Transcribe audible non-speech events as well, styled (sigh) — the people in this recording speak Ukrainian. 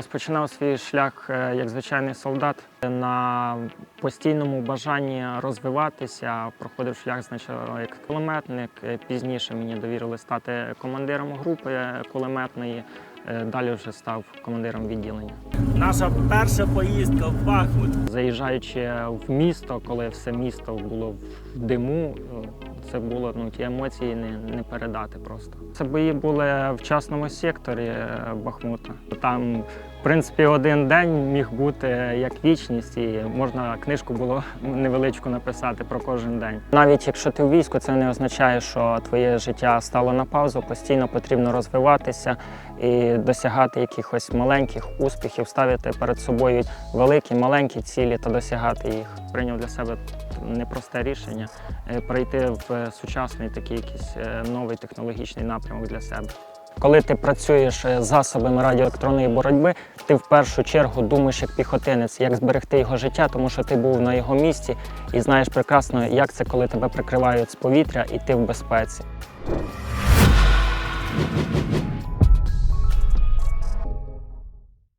Розпочинав свій шлях е, як звичайний солдат на постійному бажанні розвиватися. Проходив шлях спочатку як кулеметник. е, Пізніше мені довірили стати командиром групи кулеметної. е, Далі вже став командиром відділення. Наша перша поїздка в Бахмут. Заїжджаючи в місто, коли все місто було в диму, це було ну ті емоції не, не передати просто. Це бої були в частному секторі е, Бахмута. Там, в принципі, один день міг бути як вічність, і можна книжку було (laughs) невеличку написати про кожен день. Навіть якщо ти в війську, це не означає, що твоє життя стало на паузу. Постійно потрібно розвиватися і досягати якихось маленьких успіхів, ставити перед собою великі, маленькі цілі та досягати їх. Прийняв для себе непросте рішення прийти в е, сучасний такий якийсь е, новий технологічний напрямок для себе. Коли ти працюєш е, засобами радіоелектронної боротьби, ти в першу чергу думаєш як піхотинець, як зберегти його життя, тому що ти був на його місці і знаєш прекрасно, як це, коли тебе прикривають з повітря і ти в безпеці.